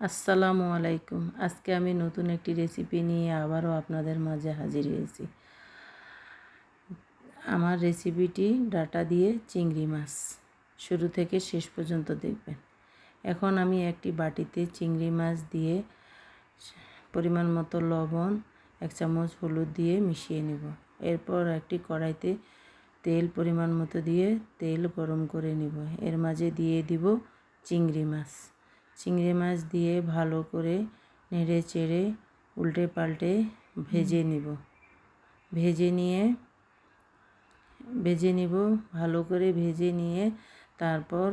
আসসালামু আলাইকুম। আজকে আমি নতুন একটি রেসিপি নিয়ে আবারও আপনাদের মাঝে হাজির হয়েছি। আমার রেসিপিটি ডাটা দিয়ে চিংড়ি মাছ। শুরু থেকে শেষ পর্যন্ত দেখবেন। এখন আমি একটি বাটিতে চিংড়ি মাছ দিয়ে পরিমাণ মতো লবণ, এক চামচ হলুদ দিয়ে মিশিয়ে নেব। এরপর একটি কড়াইতে তেল পরিমাণ মতো দিয়ে তেল গরম করে নিব। এর মাঝে দিয়ে দিব চিংড়ি মাছ। চিংড়ি মাছ দিয়ে ভালো করে নেড়ে চেড়ে উল্টে পাল্টে ভেজে নিব। ভেজে নিয়ে, ভেজে নিব, ভালো করে ভেজে নিয়ে তারপর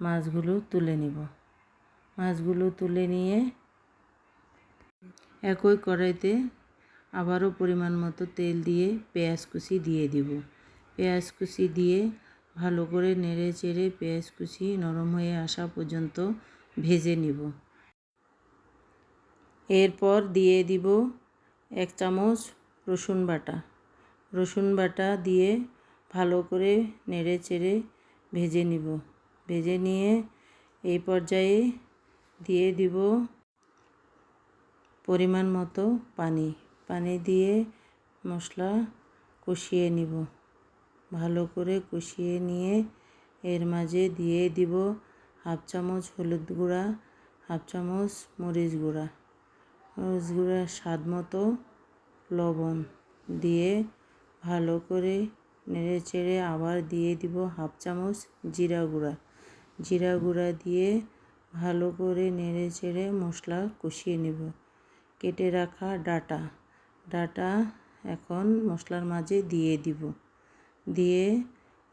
মাছগুলো তুলে নিব। মাছগুলো তুলে নিয়ে একই কড়াইতে আবারও পরিমাণ মতো তেল দিয়ে পেঁয়াজ কুচি দিয়ে দিব। পেঁয়াজ কুচি দিয়ে ভালো করে নেড়ে চেড়ে পেঁয়াজ কুচি নরম হয়ে আসা পর্যন্ত ভেজে নিব। এরপর দিয়ে দিব এক চামচ রসুন বাটা। রসুন বাটা দিয়ে ভালো করে নেড়ে চেড়ে ভেজে নিব। ভেজে নিয়ে এই পর্যায়ে দিয়ে দিব পরিমাণ মতো পানি। পানি দিয়ে মশলা কষিয়ে নিব। ভালো করে কষিয়ে নিয়ে এর মাঝে দিয়ে দিব হাফ চামচ হলুদ গুঁড়া, হাফ চামচ মরিচ গুঁড়া। মরিচ গুঁড়া স্বাদ মতো লবণ দিয়ে ভালো করে নেড়ে চেড়ে আবার দিয়ে দিব হাফ চামচ জিরা গুঁড়া। জিরা গুঁড়া দিয়ে ভালো করে নেড়ে চেড়ে মশলা কষিয়ে নেব। কেটে রাখা ডাটা। ডাটা এখন মশলার মাঝে দিয়ে দিব। দিয়ে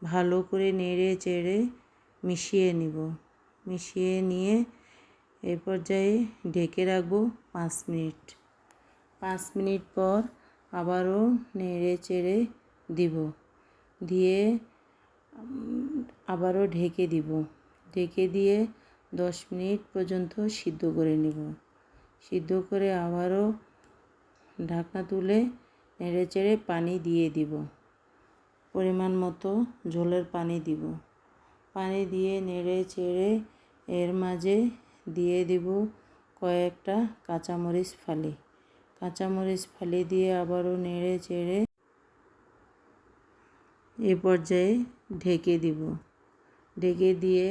ভালো করে নেড়ে চেড়ে মিশিয়ে নিব। মিশিয়ে নিয়ে এ পর্যায়ে ঢেকে রাখব পাঁচ মিনিট। পাঁচ মিনিট পর আবারও নেড়ে চেড়ে দিব। দিয়ে আবারও ঢেকে দিব। ঢেকে দিয়ে দশ মিনিট পর্যন্ত সিদ্ধ করে নেব। সিদ্ধ করে আবারও ঢাকনা তুলে নেড়ে চেড়ে পানি দিয়ে দিব। পরিমাণ মতো ঝোলের পানি দিব। পানি দিয়ে নেড়ে চেড়ে এর মাঝে দিয়ে দিব কয়েকটা কাঁচামরিচ ফালি। কাঁচামরিচ ফালি দিয়ে আবারও নেড়ে চেড়ে এ পর্যায়ে ঢেকে দিব। ঢেকে দিয়ে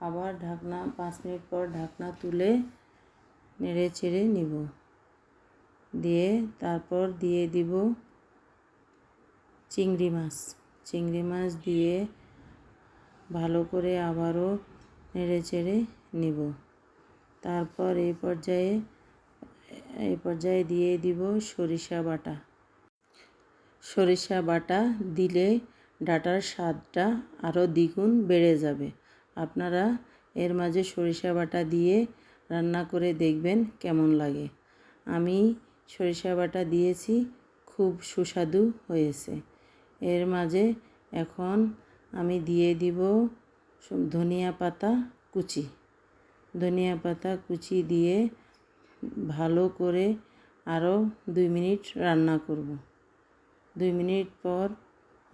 আবার ঢাকনা, পাঁচ মিনিট পর ঢাকনা তুলে নেড়ে চেড়ে নিব। দিয়ে তারপর দিয়ে দিব চিংড়ি মাছ। চিংড়ি মাছ দিয়ে ভালো করে আবারও নেড়ে চেড়ে নিব। তারপর এই পর্যায়ে এই পর্যায়ে দিয়ে দিব সরিষা বাটা। সরিষা বাটা দিলে ডাটার স্বাদটা আরও দ্বিগুণ বেড়ে যাবে। আপনারা এর মাঝে সরিষা বাটা দিয়ে রান্না করে দেখবেন কেমন লাগে। আমি সরিষা বাটা দিয়েছি, খুব সুস্বাদু হয়েছে। এর মাঝে এখন আমি দিয়ে দিব ধনিয়া পাতা, কুচি। ধনিয়া পাতা, কুচি দিয়ে ভালো করে আরও দুই মিনিট রান্না করব। দুই মিনিট পর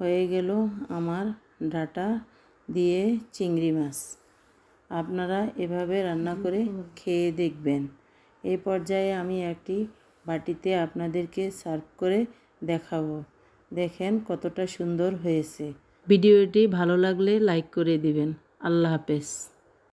হয়ে গেল আমার ডাটা দিয়ে চিংড়ি মাছ। আপনারা এভাবে রান্না করে খেয়ে দেখবেন। এই পর্যায়ে আমি একটি বাটিতে আপনাদেরকে সার্ভ করে দেখাবো। দেখেন কতটা সুন্দর হয়েছে। ভিডিওটি ভালো লাগলে লাইক করে দিবেন। আল্লাহ হাফেজ।